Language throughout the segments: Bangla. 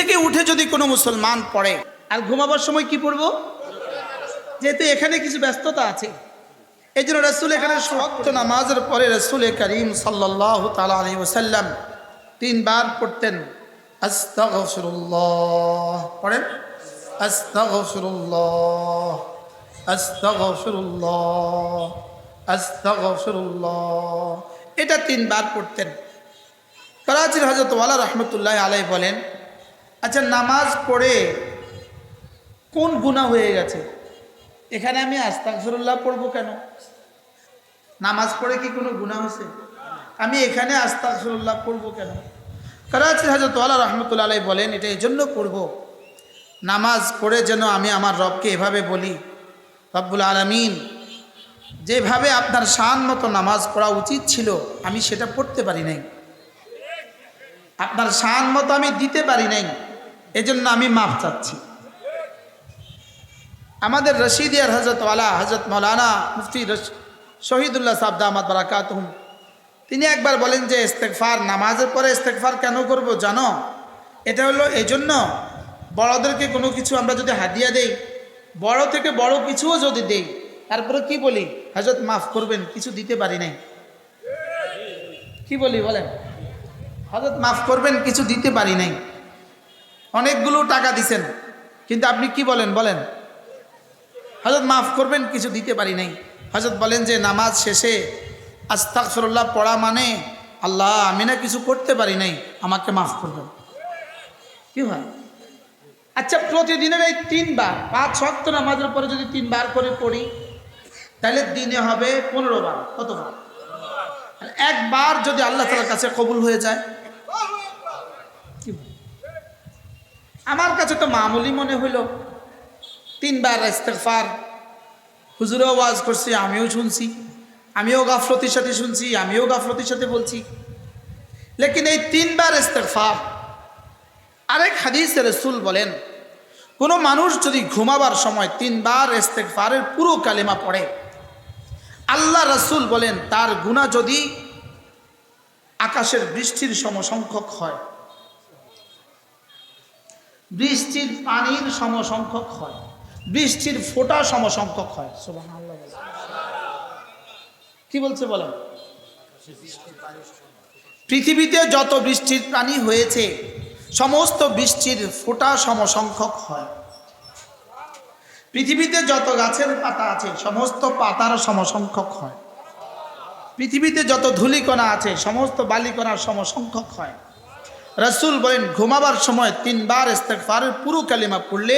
থেকে উঠে যদি কোনো মুসলমান পড়ে, আর ঘুমাবার সময় কি পড়ব? যেহেতু এখানে কিছু ব্যস্ততা আছে। এই জন্য রসুল এখানে শক্ত নামাজের পরে রসুল করিম সাল্লাহ তালা আলী ওসাল্লাম তিনবার পড়তেন পড়েন? এটা তিনবার পড়তেন। করাচির হজরত ওয়ালা রহমতুল্লাহ আলাই বলেন আচ্ছা নামাজ পড়ে কোন গুণা হয়ে গেছে? এখানে আমি আস্তাগফিরুল্লাহ পড়ব কেন? নামাজ পড়ে কি কোনো গুণা হয়েছে? আমি এখানে আস্তাগফিরুল্লাহ পড়ব কেন? করাচি হাজরত রহমতুল্লাহ আলাই বলেন, এটা এই জন্য পড়ব। নামাজ পড়ে যেন আমি আমার রবকে এভাবে বলি, রব্বুল আলমিন, যেভাবে আপনার শান মতো নামাজ পড়া উচিত ছিল, আমি সেটা পড়তে পারি নাই। আপনার শান মতো আমি দিতে পারি নাই। এজন্য আমি মাফ চাচ্ছি। আমাদের রশিদিয়ার হজরত ওয়ালা হজরত মৌলানা মুফতি শহীদুল্লাহ সাবদা আহমদ বারাকাতহুম তিনি একবার বলেন যে ইস্তেকফার নামাজের পরে ইস্তেকফার কেন করব জানো? এটা হলো এই জন্য বড়দেরকে কোনো কিছু আমরা যদি হাদিয়া দেই, বড় থেকে বড় কিছুও যদি দেই, তারপরে কি বলি? হজরত মাফ করবেন, কিছু দিতে পারি নাই। কি বলি বলেন? হজরত মাফ করবেন, কিছু দিতে পারি নাই। অনেকগুলো টাকা দিছেন। কিন্তু আপনি কি বলেন বলেন? হজরত মাফ করবেন, কিছু দিতে পারি নাই। হজরত বলেন যে, নামাজ শেষে আস্তাকফরুল্লাহ পড়া মানে আল্লাহ, আমি না কিছু করতে পারি নাই, আমাকে মাফ করবেন। কি হয়? আচ্ছা প্রতিদিনের এই তিনবার, পাঁচ শক্ত নামাজের পরে যদি তিনবার করে পড়ি, তাহলে দিনে হবে পনেরো বার। কতবার? একবার যদি আল্লাহ তালার কাছে কবুল হয়ে যায় কি বল? আমার কাছে তো মামুলি মনে হইল। তিনবার ইস্তেগফার। হুজুরেও ওয়াজ করছি, আমিও শুনছি। আমিও গাফলতির সাথে শুনছি, আমিও গাফলতির সাথে বলছি। লেকিন এই তিনবার ইস্তেগফার, আরেক হাদিসে রসুল বলেন, কোনো মানুষ যদি ঘুমাবার সময় তিনবার ইস্তেগফারের পুরো কালেমা পড়ে, আল্লাহ রসুল বলেন, তার গুণা যদি আকাশের বৃষ্টির সমসংখ্যক হয় বৃষ্টির পানির সমসংখ্যক হয়। বৃষ্টির ফোটা সমসংখ্যক হয়। কি বলছে বলেন পৃথিবীতে যত বৃষ্টির প্রাণী হয়েছে, সমস্ত বৃষ্টির ফোঁটা সমসংখ্যক হয়। পৃথিবীতে যত গাছের পাতা আছে, সমস্ত পাতার সমসংখ্যক হয়। পৃথিবীতে যত ধূলিকণা আছে, সমস্ত বালিকণার সমসংখ্যক হয়। রসুল বলেন, ঘুমাবার সময় তিনবার ইস্তেগফারের পুরো কালিমা পড়লে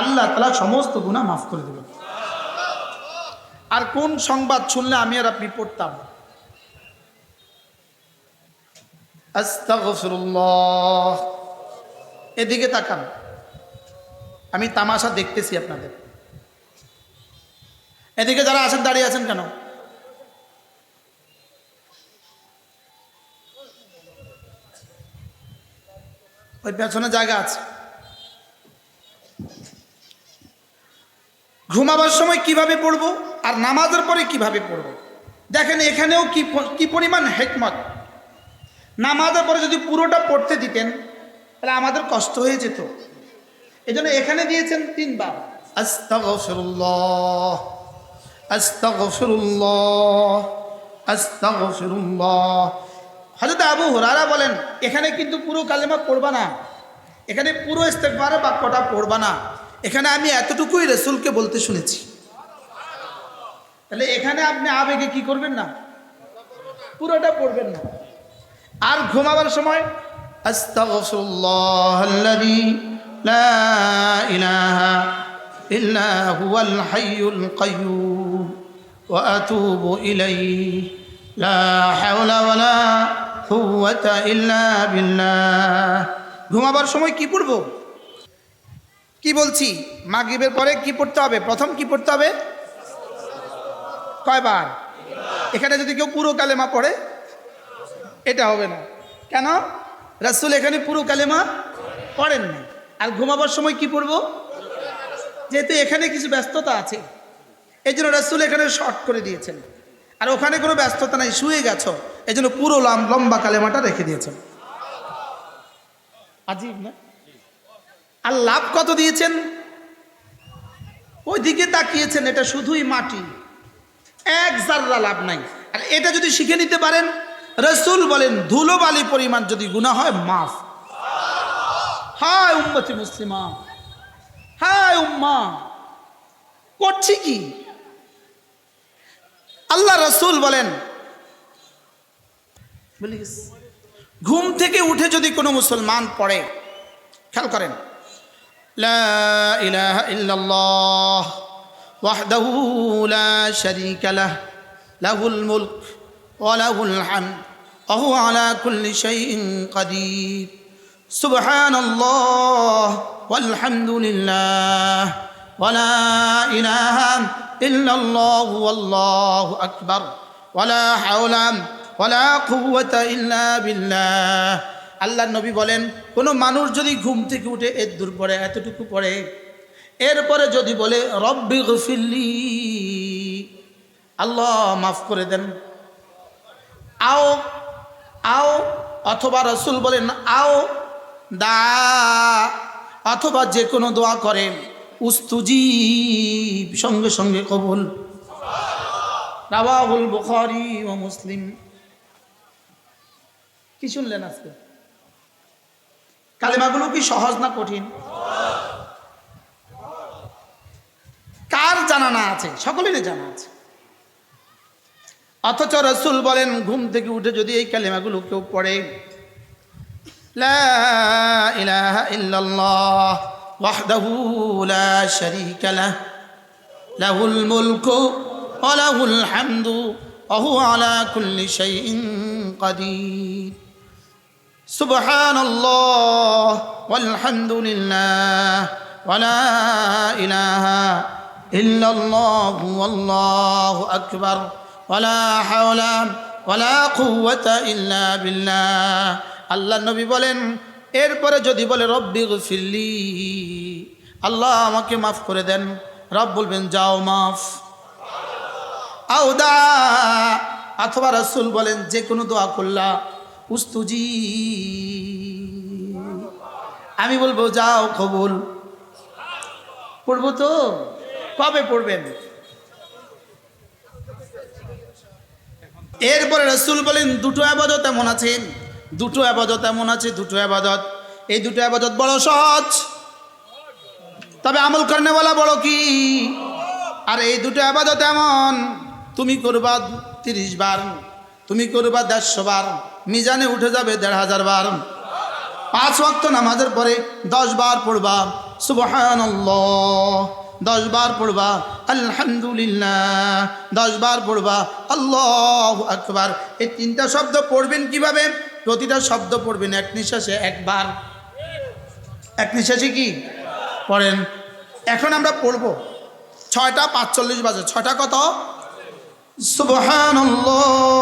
আল্লাহ তালা সমস্ত গুণা মাফ করে দেবেন। আর কোন সংবাদ শুনলে আমি আর আপনি পড়তাম? এদিকে তাকান। আমি তামাশা দেখতেছি আপনাদের। এদিকে যারা আছেন, দাঁড়িয়ে আছেন কেন? ওই পেছনে জায়গা আছে। ঘুমাবার সময় কীভাবে পড়ব আর নামাজের পরে কীভাবে পড়ব? দেখেন এখানেও কি কি পরিমাণ হেকমত। নামাজের পরে যদি পুরোটা পড়তে দিতেন, তাহলে আমাদের কষ্ট হয়ে যেত। এই জন্য এখানে দিয়েছেন তিনবার। আস্তাগফিরুল্লাহ আস্তাগফিরুল্লাহ আস্তাগফিরুল্লাহ। হযরত আবু হুরারা বলেন, এখানে কিন্তু পুরো কালেমা পড়বা না। এখানে পুরো ইস্তেগফারের বাক্যটা পড়বা না। এখানে আমি এতটুকুই রসুলকে বলতে শুনেছি। তাহলে এখানে আপনি আবেগে কি করবেন না? পুরোটা পড়বেন না। আর ঘুমাবার সময় ঘুমাবার সময় কি পড়ব? কি বলছি? মাগরিবের পরে কি পড়তে হবে? প্রথম কি পড়তে হবে? কয়বার? এখানে যদি কেউ পুরো কালেমা পড়ে, এটা হবে না। কেন? রাসুল এখানে পুরো কালেমা পড়েন না আর ঘুমাবার সময় কি পড়ব? যেহেতু এখানে কিছু ব্যস্ততা আছে, এই জন্য রাসুল এখানে শর্ট করে দিয়েছেন। আর ওখানে কোনো ব্যস্ততা নাই, শুয়ে গেছো। এই জন্য পুরো লম- লম্বা কালেমাটা রেখে দিয়েছেন। আজিব না? আর লাভ কত দিয়েছেন? ওইদিকে তাকিয়েছেন, এটা শুধুই মাটি। এক জাররা লাভ নাই। আর এটা যদি শিখে নিতে পারেন, রসুল বলেন ধুলো বালি পরিমাণ যদি গুণা হয়, মাফ। হায় উম্মতি মুসলিমা। হায় উম্মা। করছি কি? আল্লাহ রসুল বলেন ঘুম থেকে উঠে যদি কোনো মুসলমান পড়ে, খেয়াল করেন লাহুল মুলক ওয়ালাহুল হাম অহু আলা কুল্লি শাইইন কাদির, সুবহানাল্লাহ, ওয়ালহামদুলিল্লাহ ওয়ালা ইলাহা ইল্লাল্লাহু আল্লাহু আকবার ওয়ালা হাওলা আল্লাহ নবী বলেন, কোনো মানুষ যদি ঘুম থেকে উঠে এর দূর পড়ে এতটুকু পড়ে এরপরে যদি বলে, রব্বি গফিল্লি আল্লাহ মাফ করে দেন। আও আও, অথবা রসুল বলেন, আও, দা, অথবা যে কোনো দোয়া করে উস্তুজি সঙ্গে সঙ্গে কবুল। রাবাহুল বুখারি ও মুসলিম। কি শুনলেন আজকে? কালেমাগুলো কি সহজ না কঠিন? কার জানা না আছে? সকলেরই জানা আছে। অথচ রসুল বলেন, ঘুম থেকে উঠে যদি এই কালেমাগুলো কেউ পড়ে লাহুল মুলকু ওয়া লাহুল হামদু হুয়া আলা কুল্লি سبحان الله والحمد لله ولا إله إلا الله والله أكبر ولا حول ولا قوة إلا بالله আল্লাহ নবী বলেন এরপরে যদি বলে রব্বি গফিল্লি আল্লাহ আমাকে মাফ করে দেন রব বলবেন যাও মাফ আউদা অথবা রসুল বলেন যে কোনো দোয়া করলা উস্তুজি। আমি বলব, যাও কবুল পড়ব তো? কবে পড়বেন? এরপরে রসুল বলেন, দুটো আবাদত এমন আছে। দুটো আবাদত এমন আছে, দুটো আবাদত। এই দুটো আবাদত বড় সহজ। তবে আমল করেনা বড় কি? আর এই দুটো আবাদত এমন, তুমি করবা তিরিশ বার, তুমি করবা দেড়শো বার। মিজানে উঠে যাবে দেড় হাজার বার। পাঁচ ওয়াক্ত নামাজের পরে দশ বার পড়বা। সুবহানাল্লাহ। দশ বার পড়বা, আলহামদুলিল্লাহ। দশ বার পড়বা, আল্লাহ আকবার। এই তিনটা শব্দ পড়বেন কীভাবে? প্রতিটা শব্দ পড়বেন এক নিঃশ্বাসে একবার। এক নিঃশ্বাসে কি? পড়েন। এখন আমরা পড়ব। ছয়টা পাঁচচল্লিশ বাজে। ছয়টা কত? সুবহানাল্লাহ।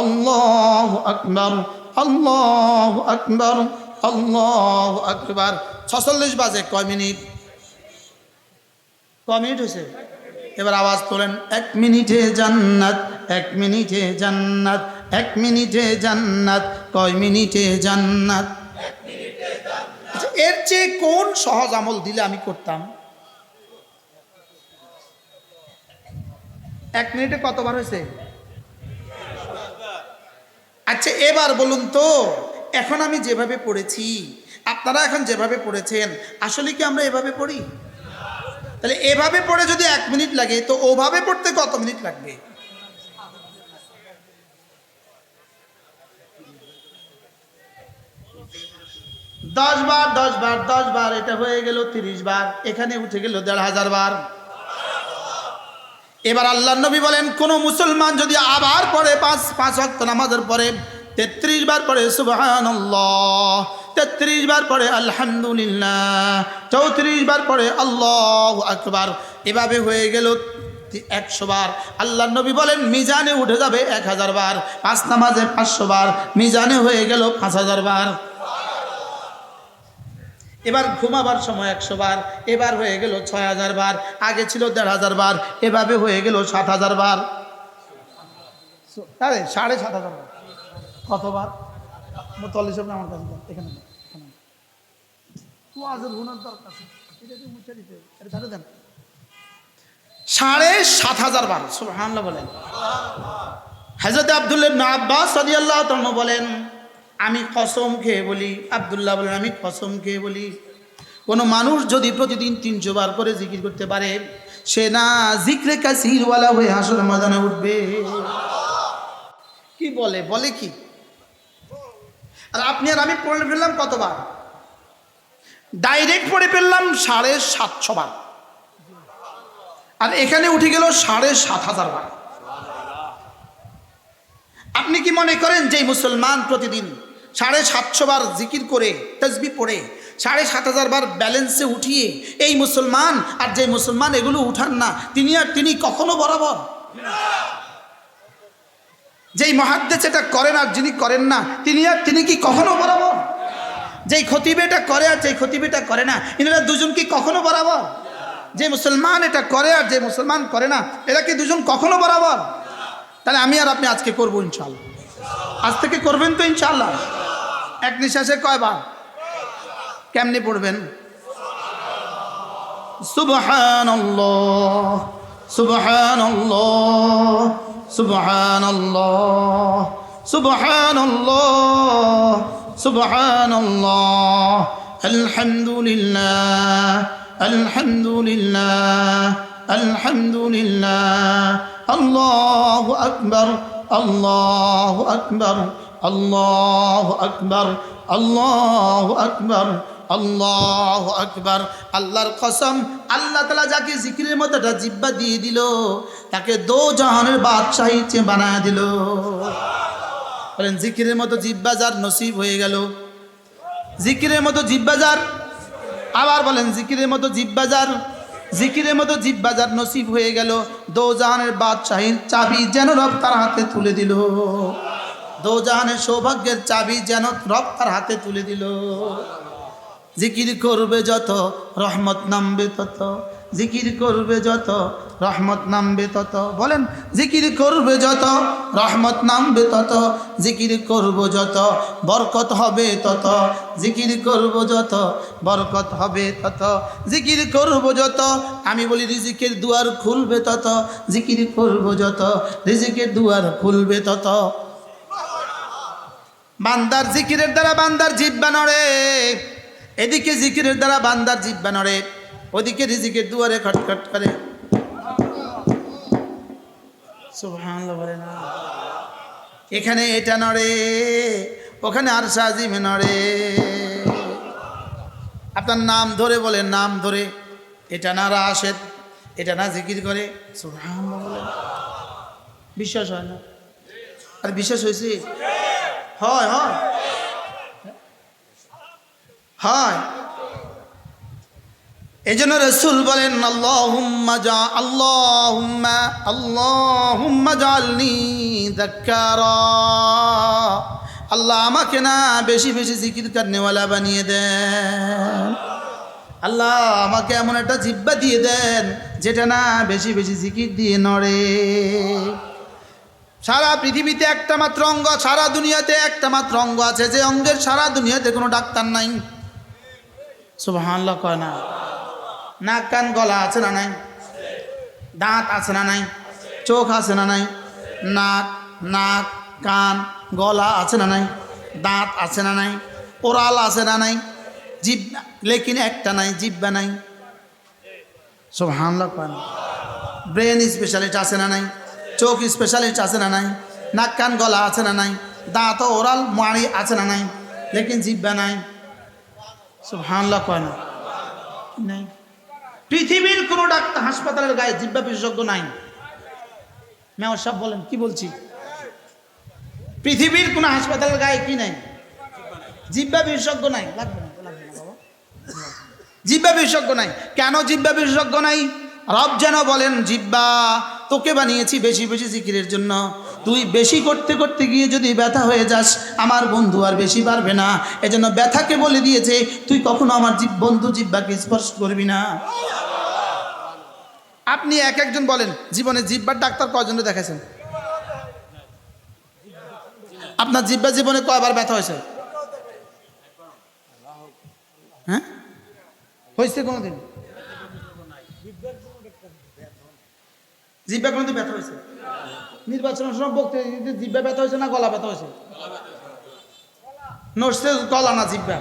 আল্লাহ আকবর আল্লাহ আকবর আল্লাহ আকবর। ছচল্লিশ বাজে, কয় মিনিট? ক মিনিট হয়েছে? এবার আওয়াজ তোলেন, এক মিনিটে জান্নাত, এক মিনিটে জান্নাত, এক মিনিটে জান্নাত, কয় মিনিটে জান্নাত? আচ্ছা এর চেয়ে কোন সহজ আমল দিলে আমি করতাম? এক মিনিটে কতবার হয়েছে? আচ্ছা এবার বলুন তো, এখন আমি যেভাবে পড়েছি, আপনারা এখন যেভাবে পড়েছেন, আসলে কি আমরা এভাবে পড়ি? তাহলে এভাবে পড়ে যদি এক মিনিট লাগে, তো ওভাবে পড়তে কত মিনিট লাগবে? দশ বার দশ বার দশ বার, এটা হয়ে গেল তিরিশ বার, এখানে উঠে গেল দেড় হাজার বার। এবার আল্লাহ নবী বলেন, কোন মুসলমান যদি আবার পরে পাঁচ পাঁচ অক্ত নামাজের পরে, তেত্রিশ বার পড়ে সুবাহান তেত্রিশ বার পড়ে, আলহামদুলিল্লাহ, চৌত্রিশ বার পড়ে, আল্লাহ আকবার, এভাবে হয়ে গেল একশো বার। আল্লাহ নবী বলেন, মিজানে উঠে যাবে এক হাজার বার। পাঁচ নামাজে পাঁচশো বার, মিজানে হয়ে গেল পাঁচ হাজার বার। এবার ঘুমাবার সময় একশো বার, এবার হয়ে গেল ছয় হাজার বার, আগে ছিল দেড় হাজার বার, এভাবে হয়ে গেল সাত হাজার বার সাড়ে সাত হাজার বার কতবার মোতাল্লি সাহেব আমার কাছে এখানে দেন। ওয়াজের গুণার দরকার। সাড়ে সাত হাজার বার, সুবহানাল্লাহ বলেন হাজরত আবদুল্লাহ ইবনে আব্বাস রাদিয়াল্লাহু বলেন আমি কসম খেয়ে বলি, আবদুল্লাহ বলেন, আমি কসম খেয়ে বলি। কোনো মানুষ যদি প্রতিদিন তিনশো বার করে জিকির করতে পারে, সে না জিক্রে কাসিরওয়ালা হয়ে হাসর ময়দানে উঠবে। কি বলে? বলে কি? আর আপনি আর আমি পড়ে ফেললাম কতবার? ডাইরেক্ট পড়ে ফেললাম সাড়ে সাতশো বার। আর এখানে উঠে গেল সাড়ে সাত হাজার বার। আপনি কি মনে করেন যে মুসলমান প্রতিদিন সাড়ে সাতশো বার জিকির করে তসবি পড়ে, সাড়ে সাত হাজার বার ব্যালেন্সে উঠিয়ে, এই মুসলমান আর যে মুসলমান এগুলো উঠান না, তিনি আর তিনি কখনো বরাবর। যেই মহাদ্দেশ এটা করেন আর যিনি করেন না, তিনি আর তিনি কি কখনো বরাবর? যেই খতিবে এটা করে আর যেই খতিবে করে না এনারা দুজন কি কখনো বরাবর? যে মুসলমান এটা করে আর যে মুসলমান করে না, এরা কি দুজন কখনো বরাবর? তাহলে আমি আর আপনি আজকে করব ইনশাল্লাহ আজ থেকে করবেন তো ইনশাল্লাহ এক নিঃশ্বাসে কয়বার? কেমনি পড়বেন? আলহামদুলিল্লাহ আল্লাহু আকবার। আল্লাহু আকবার আল্লাহু আকবার আল্লাহু আকবার, আল্লাহ আকবার। আল্লাহর কসম, আল্লাহ তালা যাকে জিকিরের মতো একটা জিব্বা দিয়ে দিল, তাকে দো জাহানের বাদশাহী চে বানায় দিল। বলেন, জিকিরের মতো জিব্বা যার নসিব হয়ে গেল। জিকিরের মতো জিব্বাজার আবার বলেন, জিকিরের মতো জিব্বাজার জিকিরের মতো জিব্বাজার নসিব হয়ে গেল। দৌজাহানের বাদশাহীর চাবি যেন রব তার হাতে তুলে দিল। দৌজাহানের সৌভাগ্যের চাবি যেন রব তার হাতে তুলে দিল। জিকির করবে যত, রহমত নামবে তত। জিকির করবে যত, রহমত নামবে তত। বলেন, জিকির করবে যত, রহমত নামবে তত, জিকির করব যত, বরকত হবে তত, জিকির করব যত, বরকত হবে তত, জিকির করব যত, আমি বলি রিজিকের দুয়ার খুলবে তত, জিকির করব যত, রিজিকের দুয়ার খুলবে তত। বান্দার জিকিরের দ্বারা বান্দার জিব্বা নড়ে, এদিকে জিকিরের দ্বারা বান্দার জিব্বা নড়ে। ওদিকে রিজিকের দুয়ারে খটখট করে। বলে না। এখানে এটা নড়ে, ওখানে আর সাজিমে নড়ে। আপনার নাম ধরে বলে নাম ধরে। এটা না রাশেদ, এটা না জিকির করে। বিশ্বাস হয় না। আর বিশ্বাস হয়েছে? হয় হয়। হয়। এই জন্য রসুল বলেন, আল্লাহুম্মা যা আল্লাহুম্মা আল্লাহুম্মা জালনি যাক্কারা। আল্লাহ আমাকে না বেশি বেশি জিকির করনেওয়ালা বানিয়ে দেন। আল্লাহ আমাকে এমন একটা জিব্বা দিয়ে দেন, যেটা না বেশি বেশি জিকির দিয়ে নড়ে। সারা পৃথিবীতে একটা মাত্র অঙ্গ, সারা দুনিয়াতে একটা মাত্র অঙ্গ আছে, যে অঙ্গের সারা দুনিয়াতে কোনো ডাক্তার নাই। সুবহানাল্লাহ কয় না। নাক কান গলা আছে না নাই দাঁত আছে না নাই চোখ আছে না নাই নাক নাক কান গলা আছে না নাই দাঁত আছে না নাই ওরাল আছে না নাই জিব লেকিন একটা নাই জিব্বা নাই সব হামলা পান ব্রেন স্পেশালিস্ট আছে না নাই চোখ স্পেশালিস্ট আছে না নাই নাক কান গলা আছে না নাই দাঁত ওরাল মাড়ি আছে না নাই লেকিন জিব্বা নাই সব হামলা কয় না নাই পৃথিবীর কোনো ডাক্তার হাসপাতালের গায়ে জিব্বা বিশেষজ্ঞ নাই। মেয়র সাহেব বলেন, কি বলছি? পৃথিবীর কোনো হাসপাতালের গায়ে কি নাই? জিব্বা বিশেষজ্ঞ নাই। লাগবে না জিব্বা বিশেষজ্ঞ নাই। কেন জিব্বা বিশেষজ্ঞ নাই? রব যেন বলেন, জিব্বা, তোকে বানিয়েছি বেশি বেশি জিকিরের জন্য। তুই বেশি করতে করতে গিয়ে যদি ব্যথা হয়ে যাস, আমার বন্ধু আর বেশি পারবে না। এজন্য ব্যথাকে বলে দিয়েছে, তুই কখনো আমার জিব বন্ধু জিব্বাকে স্পর্শ করবি না। আপনি এক একজন বলেন, জীবনে জিব্বার ডাক্তার কয়জনে দেখাইছেন? আপনার জিব্বা জীবনে কয়বার ব্যথা হয়েছে? হ্যাঁ? হয়েছে কোনোদিন? জিব্বা কোনোদিন ব্যথা হয়েছে? নির্বাচনের সময় বলতে জিব্বা ব্যথা হয়েছে না গলা ব্যথা হয়েছে? নড়ছে গলা না জিব্বা?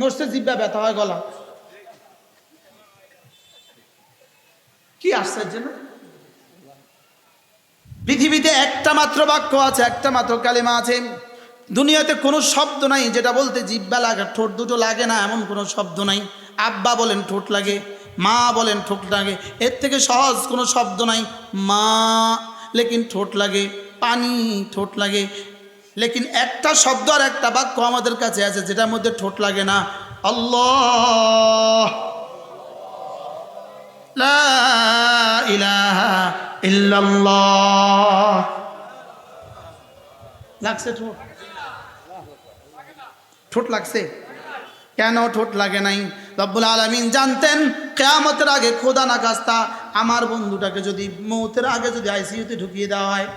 নড়ছে জিব্বা ব্যথা হয় গলা। কি আশ্চর্য না? পৃথিবীতে একটা মাত্র বাক্য আছে, একটা মাত্র কালিমা আছে। দুনিয়াতে কোনো শব্দ নাই যেটা বলতে জিব্বা লাগে, ঠোঁট দুটো লাগে না, এমন কোনো শব্দ নাই। আব্বা বলেন ঠোঁট লাগে, মা বলেন ঠোঁট লাগে, এর থেকে সহজ কোনো শব্দ নাই, মা। লেকিন ঠোঁট লাগে, পানি ঠোঁট লাগে। লেকিন একটা শব্দ আর একটা বাক্য আমাদের কাছে আছে, যেটার মধ্যে ঠোঁট লাগে না। লাগছে ঠোঁট? ঠোঁট লাগছে? কেন ঠোঁট লাগে নাই? রব্বুল আলমিন জানতেন কেয়ামতের আগে খোদা না কাস্তা আমার বন্ধুটাকে যদি মৌতের আগে যদি আইসিইউতে ঢুকিয়ে দেওয়া হয়,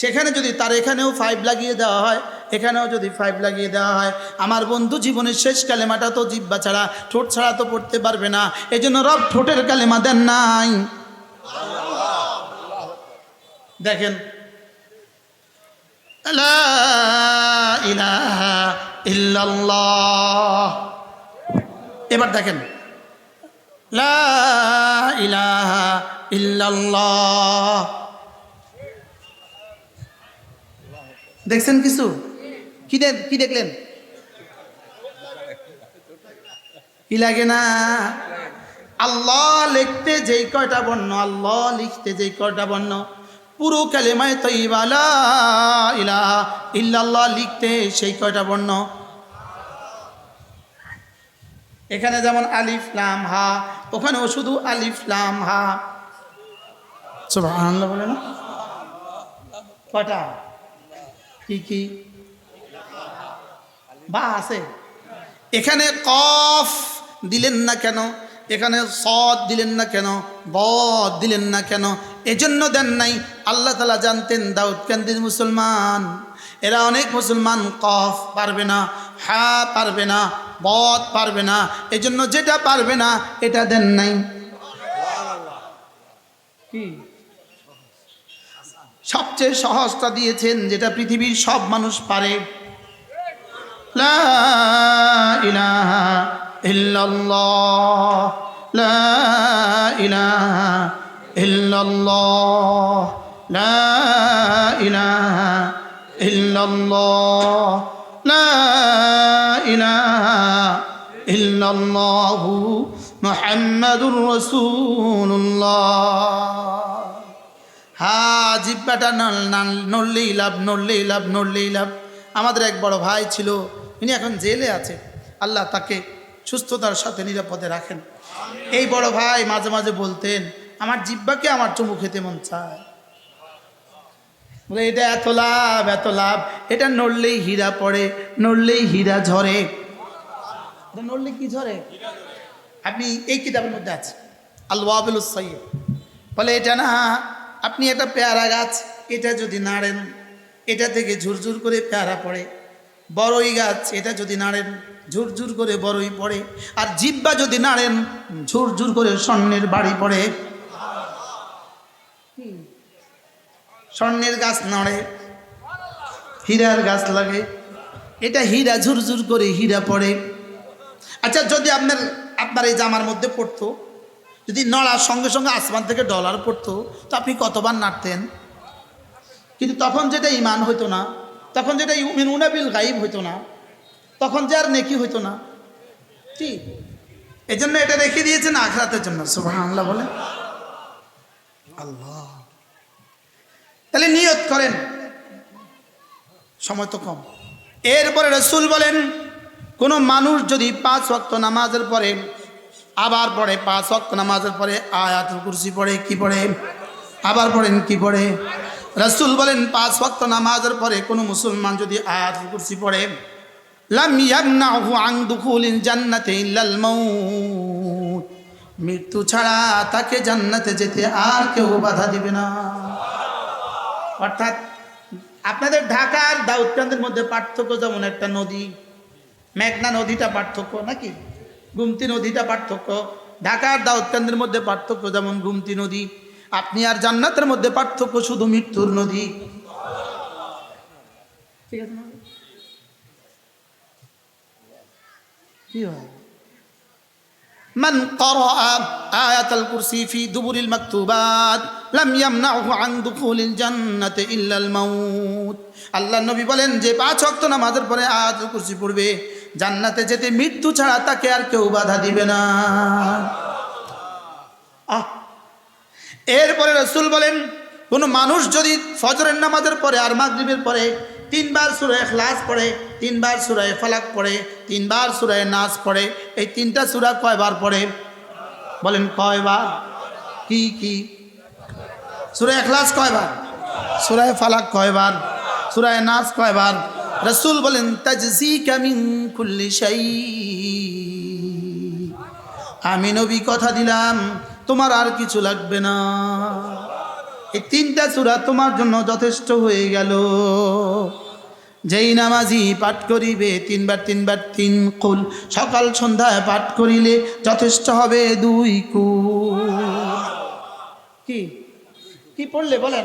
সেখানে যদি তার এখানেও ফাইভ লাগিয়ে দেওয়া হয়, এখানেও যদি ফাইভ লাগিয়ে দেওয়া হয়, আমার বন্ধু জীবনের শেষ কালেমাটা তো জিব্বা ছাড়া, ঠোঁট ছাড়া তো পড়তে পারবে না এই জন্য রব ঠোঁটের কালেমা দেন নাই। দেখেন এবার দেখেন লা ইলাহা দেখছেন কিছু? কি দেখ কি দেখলেন? কি লাগে না? আল্লাহ লিখতে যেই কয়টা বর্ণ, আল্লাহ লিখতে যেই কয়টা বর্ণ, পুরো কালেমায় তৈবা লা ইলাহা ইল্লাল্লাহ লিখতে সেই কয়টা বর্ণ। এখানে যেমন আলিফ, লাম, হা, ওখানেও শুধু আলিফ, লাম, হা। সুবহানাল্লাহ বলে না? কটা কি কি? বা আছে। এখানে কফ দিলেন না কেন? এখানে সদ দিলেন না কেন? বদ দিলেন না কেন? এজন্য দেন নাই। আল্লাহ তালা জানতেন, দাউদ কান্দির মুসলমান? এরা অনেক মুসলমান, কফ পারবে না, হা পারবে না। বদ পারবে না। এজন্য যেটা পারবে না এটা দেন নাই। কি? সবচেয়ে সহজটা দিয়েছেন যেটা পৃথিবীর সব মানুষ পারে। লা ইলাহা ইল্লাল্লাহ। লা ইলাহা ইল্লাল্লাহ। লা ইলাহা ইল্লাল্লাহ। ইল্লাল্লাহু মুহাম্মাদুর রাসূলুল্লাহ। হ্যাঁ জিব্বাটা নড়লেই লাভ নড়লেই লাভ নড়লেই লাভ। আমাদের এক বড় ভাই ছিল, ইনি এখন জেলে আছে। আল্লাহ তাকে সুস্থতার সাথে নিরাপদে রাখেন। এই বড় ভাই মাঝে মাঝে বলতেন, আমার জিব্বাকে আমার চুমু খেতে মন চায়। বলে, এটা এত লাভ এত লাভ। এটা নড়লেই হীরা পড়ে নড়লেই হীরা ঝরে। নড়লে কি ঝরে? আপনি এই কিতাবের মধ্যে আছে। আল্লাহুল সৈয়দ বলে এটা না, আপনি একটা পেয়ারা গাছ, এটা যদি নাড়েন, এটা থেকে ঝুরঝুর করে পেয়ারা পড়ে। বড়ই গাছ, এটা যদি নাড়েন, ঝুরঝুর করে বড়ই পড়ে। আর জিব্বা যদি নাড়েন, ঝুরঝুর করে স্বর্ণের বাড়ি পড়ে। স্বর্ণের গাছ নড়ে, হীরার গাছ লাগে। এটা হীরা ঝুরঝুর করে হীরা পড়ে। আচ্ছা যদি আপনার আপনার এই জামার মধ্যে পড়তো, যদি নড়ার সঙ্গে সঙ্গে আসমান থেকে ডলার পড়তো, তো আপনি কতবার নাড়তেন? কিন্তু তখন যেটা ইমান হইতো না, তখন যেটা ইউমিন উনাবিল গাইব হইতো না, তখন যে আর নেকি হইতো না। ঠিক এই জন্য এটা রেখে দিয়েছেন আখরাতের জন্য। সুবাহ আল্লাহ বলে আল্লাহ। তাহলে নিয়ত করেন। সময় তো কম। এরপরে রসুল বলেন কোনো মানুষ যদি পাঁচ ওয়াক্ত নামাজের পরে আবার পড়ে, পাঁচ ওয়াক্ত নামাজের পরে আয়াতুল কুরসি পড়ে, কি পড়ে? আবার পড়েন, কি পড়ে? রসুল বলেন, পাঁচ ওয়াক্ত নামাজের পরে কোনো মুসলমান যদি আয়াতুল কুরসি পড়ে মৃত্যু ছাড়া তাকে জান্নাতে যেতে আর কেউ বাধা দিবে না। অর্থাৎ আপনাদের ঢাকার দাউদকান্দের মধ্যে পার্থক্য যেমন একটা নদী মেঘনা নদীটা পার্থক্য নাকি গুমতি নদীটা পার্থক্য ঢাকার দাউদকান্দের মধ্যে পার্থক্য যেমন গুমতি নদী আপনি আর জান্নাতের মধ্যে পার্থক্য শুধু মৃত্যুর নদী ঠিক আছে না? কি হয় من قرأ آية الكرسي في دبر المكتوبات لم يمنعه عن دخول الجنة إلا الموت আল্লাহ নবী বলেন যে পাঁচ ওয়াক্ত নামাজের পরে আয়াতুল কুরসি পড়বে জান্নাতে যেতে মৃত্যু ছাড়া তাকে আর কেউ বাধা দিবে না। আহ। এরপরে রসুল বলেন, কোনো মানুষ যদি ফজরের নামাজের পরে আর মাগরিবের পরে তিনবার সুরায় খ্লাস পড়ে, তিনবার সুরায় ফালাক পড়ে, তিনবার সুরায় নাচ পড়ে, এই তিনটা সুরা কয়বার পড়ে? বলেন কয়বার? কি কি? সুরায় খ্লাস কয়বার? সুরায় ফালাক কয়বার? সুরায় নাচ কয়বার? রসুল বলেন তাজসি কামিন কুল্লি শাই আমি নবী কথা দিলাম, তোমার আর কিছু লাগবে না। এই তিনটা চূড়া তোমার জন্য যথেষ্ট হয়ে গেল। যেই নামাজি পাঠ করিবে, তিনবার তিনবার তিন কুল। সকাল সন্ধ্যায় পাঠ করিলে যথেষ্ট হবে দুই কুল। কি? কি পড়লে বলেন?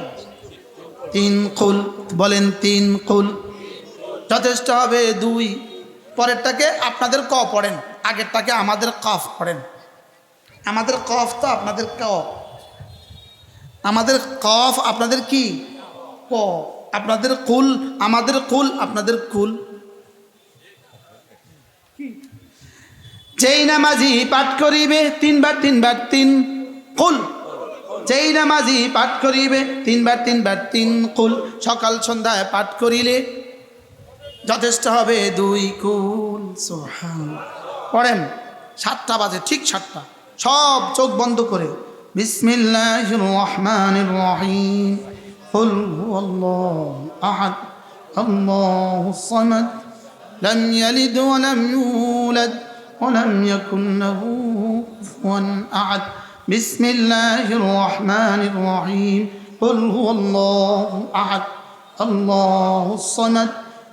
তিন কুল। বলেন, তিন কুল। যথেষ্ট হবে দুই। পরেরটাকে আপনাদের ক পড়েন, আগেরটাকে আমাদের কফ পড়েন। আমাদের কফ তো আপনাদের ক। আমাদের কফ আপনাদের কি? ক। আপনাদের কুল, আমাদের কুল, আপনাদের কুল। যেই নামাজি পাঠ করিবে, তিনবার তিনবার, তিন কুল। যেই নামাজি পাঠ করিবে, তিনবার তিনবার, তিন কুল। সকাল, সন্ধ্যায় পাঠ করিলে যথেষ্ট হবে দুই কুল সোহান পড়েন সাতটা বাজে ঠিক সাতটা সব চোখ বন্ধ করে বিসমিল্লাহ রহমান রহিম قل هو الله أحد الله الصمد لم يلد ولم يولد ولم يكن له كفوا أحد بسم الله الرحمن الرحيم قل هو الله أحد الله الصمد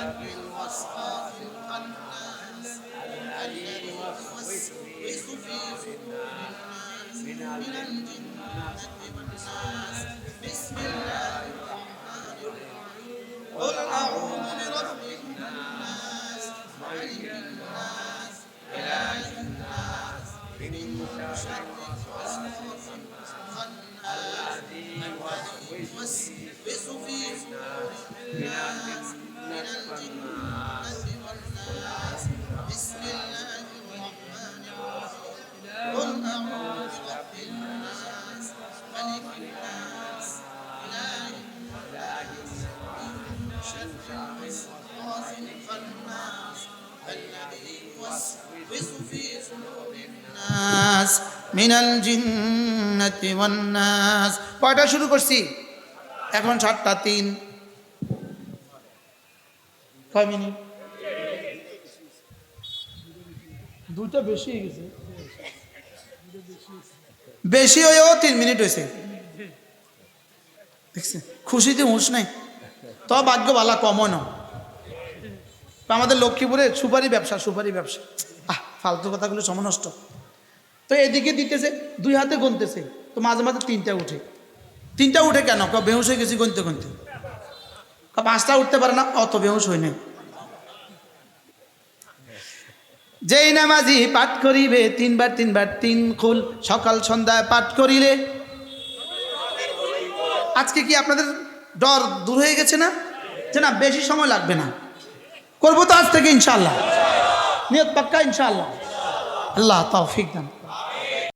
القلب الوسخى في القلب الناس الذي يوسوس في صدور الناس. من الجن মিনাল জিন্নাতি কয়টা শুরু করছি? এখন সাতটা তিন। কয় মিনিট। দুটো বেশি হয়ে গেছে। বেশি হয়েও তিন মিনিট হয়েছে। খুশিতে হুঁশ নাই। তো ভাগ্য ভালা কমন আমাদের লক্ষ্মীপুরে সুপারি ব্যবসা সুপারি ব্যবসা। আহ ফালতু কথাগুলো সমনষ্ট। তো এদিকে দিতেছে, দুই হাতে গুনতেছে। তো মাঝে মাঝে তিনটা উঠে। তিনটা উঠে কেন? ক বেহুশ হয়ে গেছি গুনতে গুনতে। পাঁচটা উঠতে পারে না? অত বেহুশ হয় না যেই নামাজি পাঠ করিবে, তিনবার তিনবার তিন খুল, সকাল সন্ধ্যায় পাঠ করিলে। আজকে কি আপনাদের ডর দূর হয়ে গেছে না? যে না, বেশি সময় লাগবে না। করব তো আজ থেকে ইনশাল্লাহ নিয়ত পাক্কা ইনশাল্লাহ আল্লাহ তৌফিক দান।